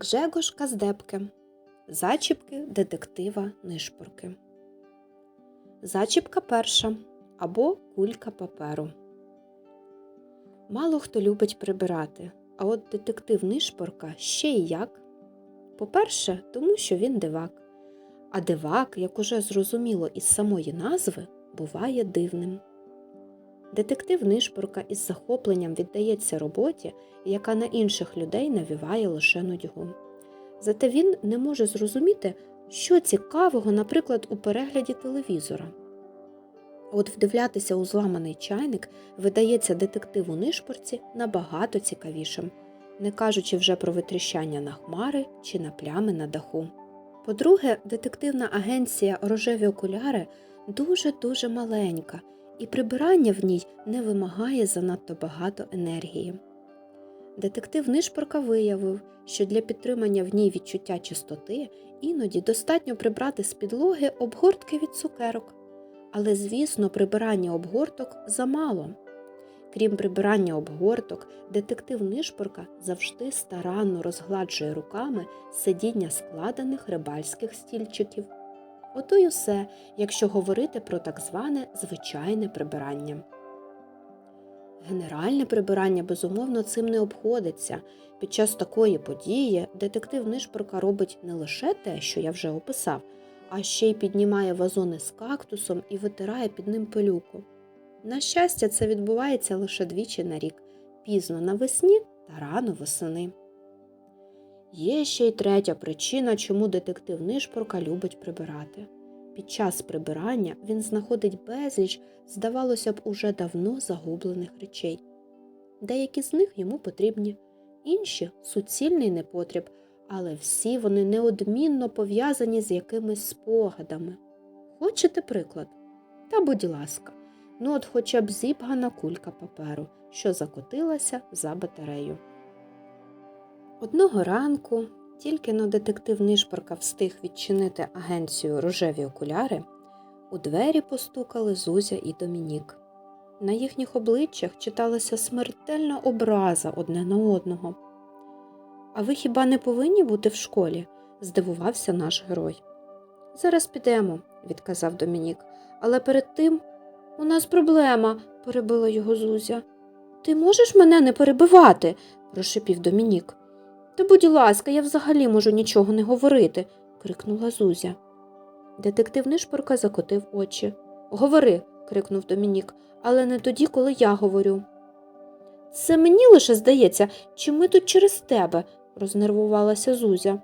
Гжегош Каздепки. Зачіпки детектива Нишпорки. Зачіпка перша або кулька паперу. Мало хто любить прибирати, а от детектив Нишпорка ще й як. По-перше, тому що він дивак. А дивак, як уже зрозуміло із самої назви, буває дивним. Детектив Нишпорка із захопленням віддається роботі, яка на інших людей навіває лише нудьгу. Зате він не може зрозуміти, що цікавого, наприклад, у перегляді телевізора. От вдивлятися у зламаний чайник видається детективу Нишпорці набагато цікавішим, не кажучи вже про витріщання на хмари чи на плями на даху. По-друге, детективна агенція Рожеві окуляри дуже-дуже маленька, і прибирання в ній не вимагає занадто багато енергії. Детектив Нишпорка виявив, що для підтримання в ній відчуття чистоти іноді достатньо прибрати з підлоги обгортки від цукерок. Але, звісно, прибирання обгорток замало. Крім прибирання обгорток, детектив Нишпорка завжди старанно розгладжує руками сидіння складених рибальських стільчиків. Ото й усе, якщо говорити про так зване звичайне прибирання. Генеральне прибирання, безумовно, цим не обходиться. Під час такої події детектив Нишпорка робить не лише те, що я вже описав, а ще й піднімає вазони з кактусом і витирає під ним пилюку. На щастя, це відбувається лише двічі на рік пізно навесні та рано восени. Є ще й третя причина, чому детектив Нишпорка любить прибирати. Під час прибирання він знаходить безліч, здавалося б, уже давно загублених речей. Деякі з них йому потрібні, інші суцільний непотріб, але всі вони неодмінно пов'язані з якимись спогадами. Хочете приклад? Та будь ласка, ну от хоча б зібгана кулька паперу, що закотилася за батарею. Одного ранку, тільки но детектив Нишпорка встиг відчинити агенцію рожеві окуляри, у двері постукали Зузя і Домінік. На їхніх обличчях читалася смертельна образа одне на одного. А ви хіба не повинні бути в школі? здивувався наш герой. Зараз підемо, відказав Домінік, але перед тим у нас проблема, перебила його Зузя. Ти можеш мене не перебивати? прошипів Домінік. Та будь ласка, я взагалі можу нічого не говорити, крикнула Зузя. Детектив Нишпорка закотив очі. Говори, крикнув Домінік, але не тоді, коли я говорю. Це мені лише здається, чи ми тут через тебе, рознервувалася Зузя.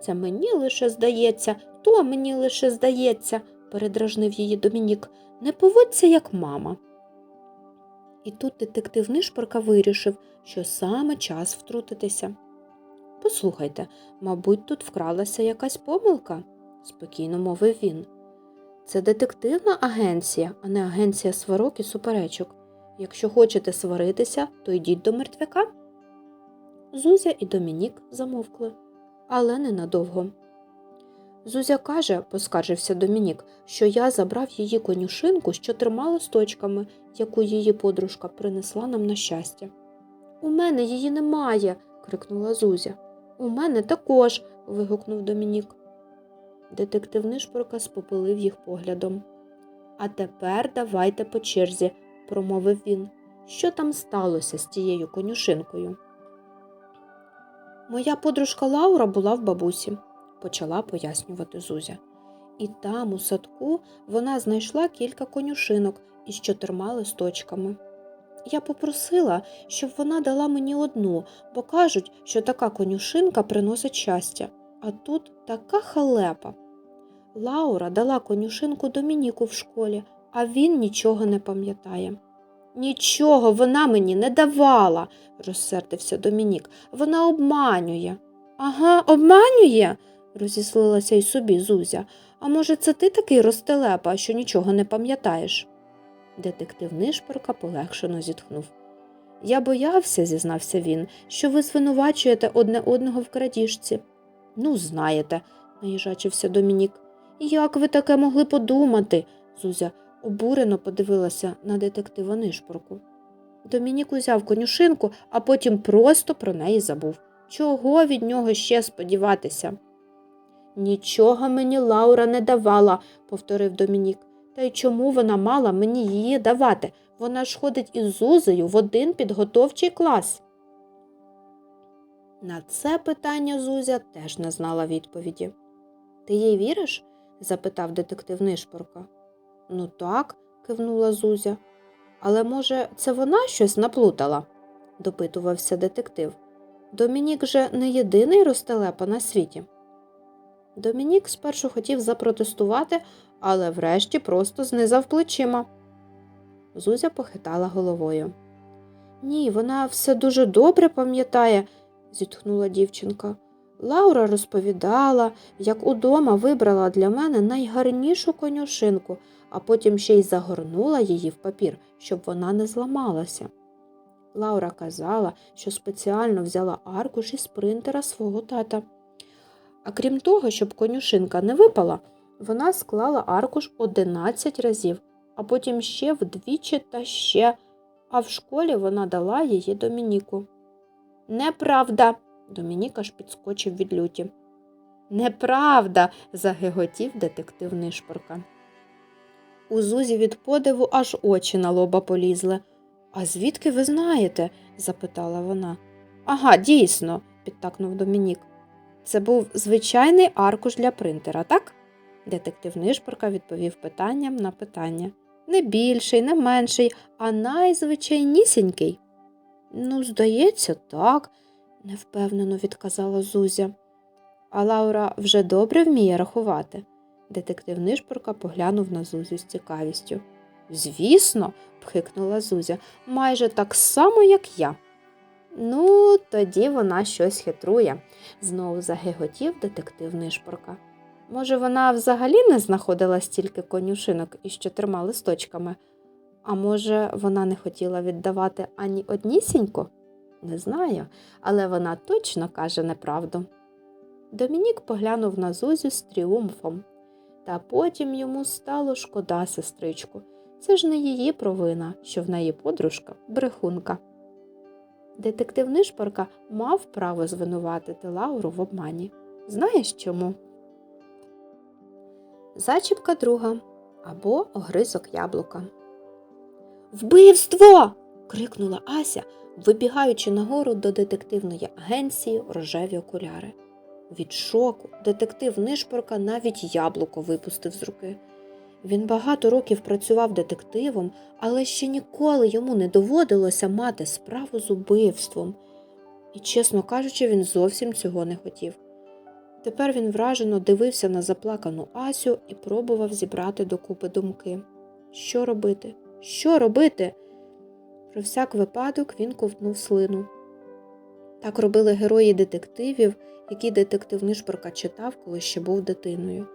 Це мені лише здається, то мені лише здається, передражнив її Домінік. Не поводься, як мама. І тут детектив Нишпорка вирішив, що саме час втрутитися. Послухайте, мабуть, тут вкралася якась помилка, спокійно мовив він. Це детективна агенція, а не агенція сварок і суперечок. Якщо хочете сваритися, то йдіть до мертвяка. Зузя і Домінік замовкли, але ненадовго. Зузя каже, поскаржився Домінік, що я забрав її конюшинку з чотирма листочками, яку її подружка принесла нам на щастя. У мене її немає, крикнула Зузя. У мене також. вигукнув Домінік. Детектив Нишпорка спопилив їх поглядом. А тепер давайте по черзі, промовив він. Що там сталося з тією конюшинкою? Моя подружка Лаура була в бабусі, почала пояснювати Зузя. І там, у садку, вона знайшла кілька конюшинок із чотирма листочками. Я попросила, щоб вона дала мені одну, бо кажуть, що така конюшинка приносить щастя. А тут така халепа. Лаура дала конюшинку Домініку в школі, а він нічого не пам'ятає. Нічого вона мені не давала, розсердився Домінік. Вона обманює. Ага, обманює, розіслилася й собі Зузя. А може, це ти такий розтелепа, що нічого не пам'ятаєш? Детектив Нишпорка полегшено зітхнув. Я боявся, зізнався він, що ви звинувачуєте одне одного в крадіжці. Ну, знаєте, наїжачився Домінік. Як ви таке могли подумати? Зузя обурено подивилася на детектива Нишпорку. Домінік узяв конюшинку, а потім просто про неї забув. Чого від нього ще сподіватися? Нічого мені Лаура не давала, повторив Домінік. Та й чому вона мала мені її давати? Вона ж ходить із Зузею в один підготовчий клас. На це питання Зузя теж не знала відповіді. Ти їй віриш? запитав детектив Нишпорка. Ну так, кивнула Зузя. Але, може, це вона щось наплутала? допитувався детектив. Домінік же не єдиний ростелепа на світі. Домінік спершу хотів запротестувати, але врешті просто знизав плечима. Зузя похитала головою. Ні, вона все дуже добре пам'ятає, зітхнула дівчинка. Лаура розповідала, як удома вибрала для мене найгарнішу конюшинку, а потім ще й загорнула її в папір, щоб вона не зламалася. Лаура казала, що спеціально взяла аркуш із принтера свого тата. А крім того, щоб конюшинка не випала, вона склала аркуш 11 разів, а потім ще вдвічі та ще, а в школі вона дала її Домініку. Неправда. Домінік аж підскочив від люті. Неправда. загиготів детектив Нишпорка. У Зузі від подиву аж очі на лоба полізли. А звідки ви знаєте? запитала вона. Ага, дійсно, підтакнув Домінік. Це був звичайний аркуш для принтера, так? Детектив Нишпорка відповів питанням на питання. Не більший, не менший, а найзвичайнісінький. Ну, здається, так, невпевнено відказала Зузя. А Лаура вже добре вміє рахувати. Детектив Нишпорка поглянув на Зузю з цікавістю. Звісно, пхикнула Зузя, майже так само, як я. Ну, тоді вона щось хитрує, знову загиготів детектив Нишпорка. Може, вона взагалі не знаходила стільки конюшинок із чотирма листочками, а може, вона не хотіла віддавати ані однісінько? Не знаю, але вона точно каже неправду. Домінік поглянув на Зузю з тріумфом, та потім йому стало шкода сестричку. Це ж не її провина, що в неї подружка брехунка. Детектив Нишпорка мав право звинуватити Лауру в обмані. Знаєш чому? Зачіпка друга або огризок яблука. Вбивство. крикнула Ася, вибігаючи нагору до детективної агенції рожеві окуляри. Від шоку детектив Нишпорка навіть яблуко випустив з руки. Він багато років працював детективом, але ще ніколи йому не доводилося мати справу з убивством. І, чесно кажучи, він зовсім цього не хотів. Тепер він вражено дивився на заплакану Асю і пробував зібрати докупи думки. Що робити? Що робити? Про всяк випадок він ковтнув слину. Так робили герої детективів, які детектив Нишпорка читав, коли ще був дитиною.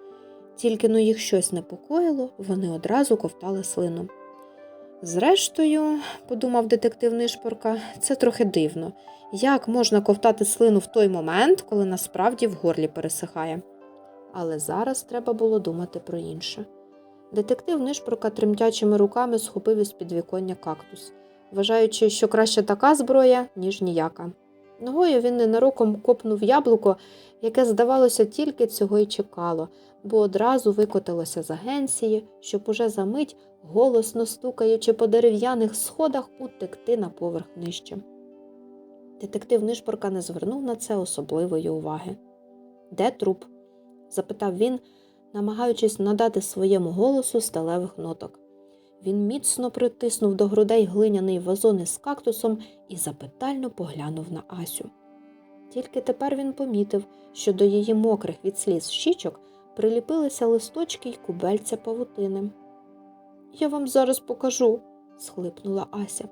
Тільки но їх щось непокоїло, вони одразу ковтали слину. Зрештою, подумав детектив Нишпорка, це трохи дивно. Як можна ковтати слину в той момент, коли насправді в горлі пересихає? Але зараз треба було думати про інше. Детектив Нишпорка тремтячими руками схопив із підвіконня кактус, вважаючи, що краще така зброя, ніж ніяка. Ногою він ненароком копнув яблуко, яке, здавалося, тільки цього й чекало, бо одразу викотилося з агенції, щоб уже за мить, голосно стукаючи по дерев'яних сходах, утекти на поверх нижче. Детектив Нишпорка не звернув на це особливої уваги. Де труп? запитав він, намагаючись надати своєму голосу сталевих ноток. Він міцно притиснув до грудей глиняний вазон із кактусом і запитально поглянув на Асю. Тільки тепер він помітив, що до її мокрих від сліз щічок приліпилися листочки й кубельця павутини. Я вам зараз покажу, схлипнула Ася.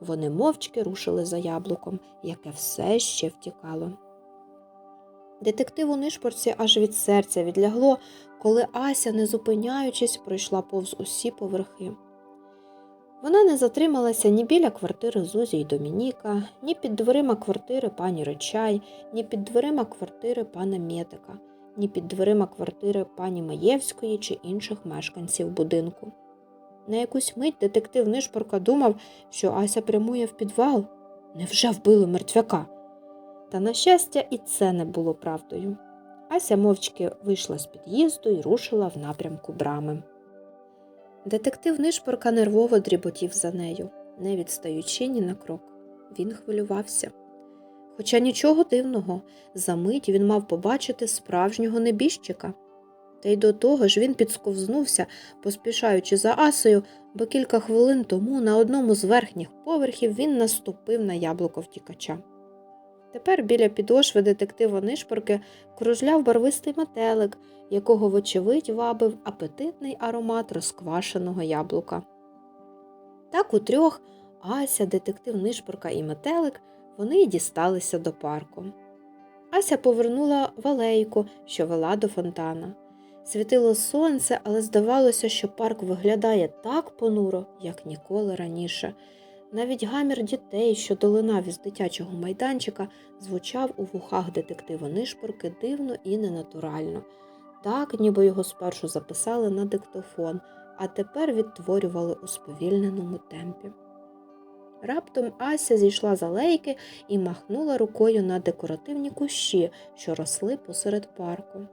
Вони мовчки рушили за яблуком, яке все ще втікало. Детективу нишпорці аж від серця відлягло, коли Ася, не зупиняючись, пройшла повз усі поверхи. Вона не затрималася ні біля квартири Зузі й Домініка, ні під дверима квартири пані Речай, ні під дверима квартири пана Метика, ні під дверима квартири пані Маєвської чи інших мешканців будинку. На якусь мить детектив Нишпорка думав, що Ася прямує в підвал. Невже вбили мертвяка? Та, на щастя, і це не було правдою. Ася мовчки вийшла з під'їзду і рушила в напрямку брами. Детектив Нишпорка нервово дріботів за нею, не відстаючи ні на крок. Він хвилювався. Хоча нічого дивного, за мить він мав побачити справжнього небіжчика. Та й до того ж він підсковзнувся, поспішаючи за Асою, бо кілька хвилин тому на одному з верхніх поверхів він наступив на яблуко втікача. Тепер біля підошви детектива Нишпорки кружляв барвистий метелик, якого, вочевидь, вабив апетитний аромат розквашеного яблука. Так утрьох Ася, детектив Нишпорка і метелик вони й дісталися до парку. Ася повернула в алейку, що вела до фонтана. Світило сонце, але здавалося, що парк виглядає так понуро, як ніколи раніше. Навіть гамір дітей, що долинав із дитячого майданчика, звучав у вухах детектива Нишпорки дивно і ненатурально, так, ніби його спершу записали на диктофон, а тепер відтворювали у сповільненому темпі. Раптом Ася зійшла з алейки і махнула рукою на декоративні кущі, що росли посеред парку.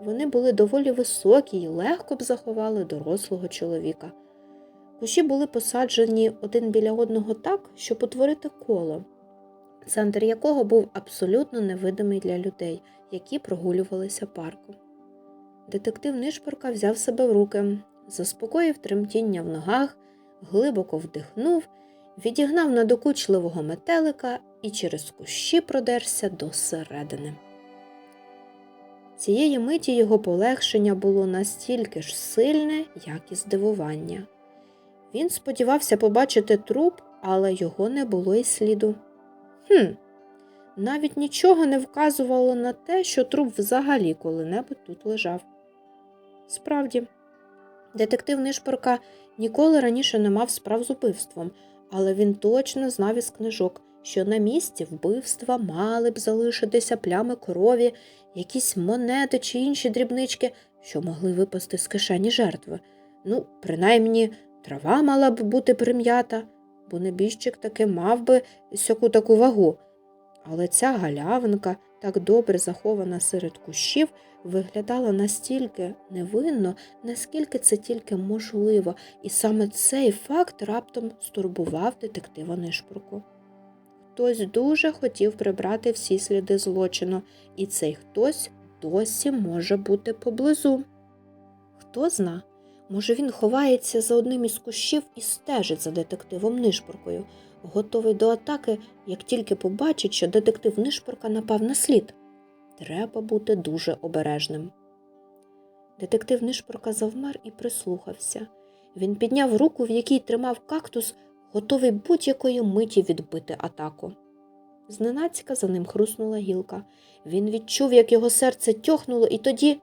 Вони були доволі високі і легко б заховали дорослого чоловіка. Кущі були посаджені один біля одного так, щоб утворити коло, центр якого був абсолютно невидимий для людей, які прогулювалися парком. Детектив Нишпорка взяв себе в руки, заспокоїв тремтіння в ногах, глибоко вдихнув, відігнав надокучливого метелика і через кущі продерся до середини. Цієї миті його полегшення було настільки ж сильне, як і здивування. Він сподівався побачити труп, але його не було й сліду. Хм, навіть нічого не вказувало на те, що труп взагалі коли-небудь тут лежав. Справді, детектив Нишпорка ніколи раніше не мав справ з убивством, але він точно знав із книжок, що на місці вбивства мали б залишитися плями крові, якісь монети чи інші дрібнички, що могли випасти з кишені жертви. Ну, принаймні, трава мала б бути прим'ята, бо небіжчик таки мав би сяку таку вагу. Але ця галявинка, так добре захована серед кущів, виглядала настільки невинно, наскільки це тільки можливо, і саме цей факт раптом стурбував детектива Нишпорку. Хтось дуже хотів прибрати всі сліди злочину, і цей хтось досі може бути поблизу. Хто зна, може він ховається за одним із кущів і стежить за детективом Нишпоркою, готовий до атаки, як тільки побачить, що детектив Нишпорка напав на слід. Треба бути дуже обережним. Детектив Нишпорка завмер і прислухався. Він підняв руку, в якій тримав кактус, готовий будь-якої миті відбити атаку. Зненацька за ним хруснула гілка. Він відчув, як його серце тьохнуло, і тоді.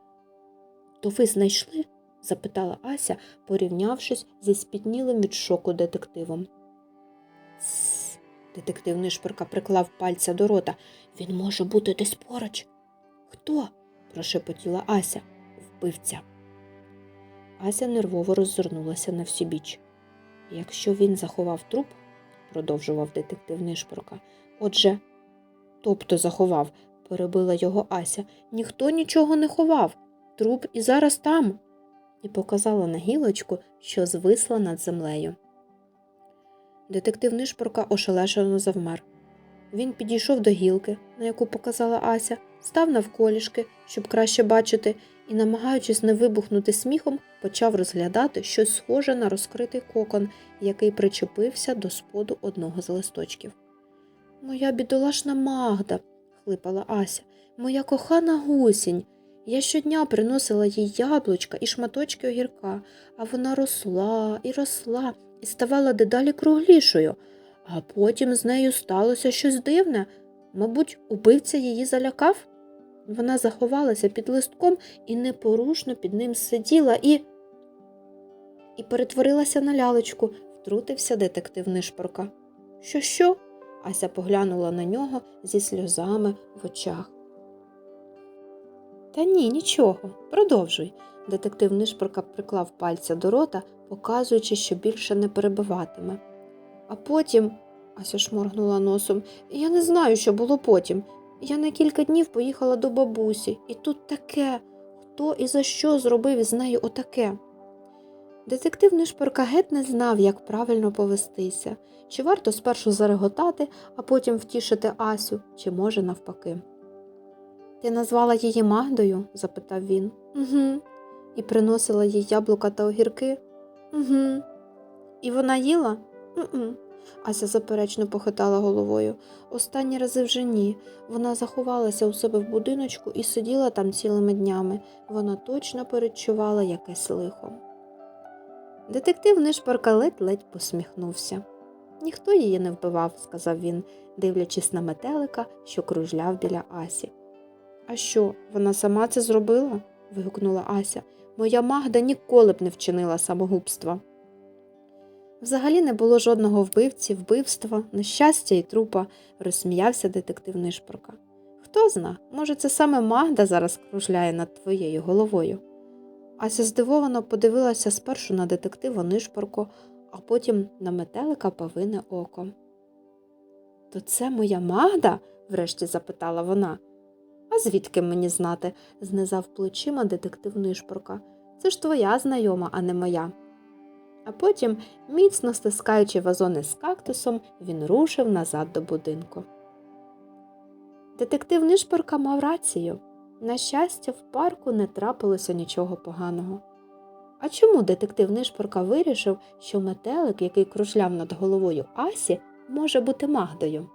То ви знайшли? запитала Ася, порівнявшись зі спітнілим від шоку детективом. Тсс. Детектив Нишпорка приклав пальця до рота. Він може бути десь поруч. Хто? прошепотіла Ася. Вбивця. Ася нервово роззирнулася на всі біч. Якщо він заховав труп, продовжував детектив Нишпорка, отже, тобто заховав, перебила його Ася, ніхто нічого не ховав. Труп і зараз там. І показала на гілочку, що звисла над землею. Детектив Нишпорка ошелешено завмер. Він підійшов до гілки, на яку показала Ася, став навколішки, щоб краще бачити, і, намагаючись не вибухнути сміхом, почав розглядати щось схоже на розкритий кокон, який причепився до споду одного з листочків. Моя бідолашна Магда, хлипала Ася, моя кохана гусінь. Я щодня приносила їй яблучка і шматочки огірка, а вона росла і росла і ставала дедалі круглішою. А потім з нею сталося щось дивне. Мабуть, убивця її залякав. Вона заховалася під листком і непорушно під ним сиділа і. і перетворилася на лялечку, втрутився детектив Нишпорка. Що, що? Ася поглянула на нього зі сльозами в очах. Та ні, нічого, продовжуй. Детектив Нишпорка приклав пальця до рота, показуючи, що більше не перебиватиме. А потім, Ася шморгнула носом, я не знаю, що було потім. Я на кілька днів поїхала до бабусі, і тут таке, хто і за що зробив із нею отаке. Детектив Нишпорка геть не знав, як правильно повестися, чи варто спершу зареготати, а потім втішити Асю, чи може навпаки. Ти назвала її Магдою? запитав він. Угу. І приносила їй яблука та огірки? Угу. І вона їла? Угу. Ася заперечно похитала головою. Останні рази вже ні. Вона заховалася у себе в будиночку і сиділа там цілими днями. Вона точно передчувала якесь лихо. Детектив Нишпорка ледь-ледь посміхнувся. Ніхто її не вбивав, сказав він, дивлячись на метелика, що кружляв біля Асі. А що, вона сама це зробила? вигукнула Ася. Моя Магда ніколи б не вчинила самогубства. Взагалі не було жодного вбивці, вбивства, нещастя і трупа, розсміявся детектив Нишпорка. Хто зна, може, це саме Магда зараз кружляє над твоєю головою. Ася здивовано подивилася спершу на детектива Нишпорку, а потім на метелика павине око. То це моя Магда? врешті запитала вона. А звідки мені знати? знизав плечима детектив Нишпорка. Це ж твоя знайома, а не моя. А потім, міцно стискаючи вазони з кактусом, він рушив назад до будинку. Детектив Нишпорка мав рацію. На щастя, в парку не трапилося нічого поганого. А чому детектив Нишпорка вирішив, що метелик, який кружляв над головою Асі, може бути Магдою?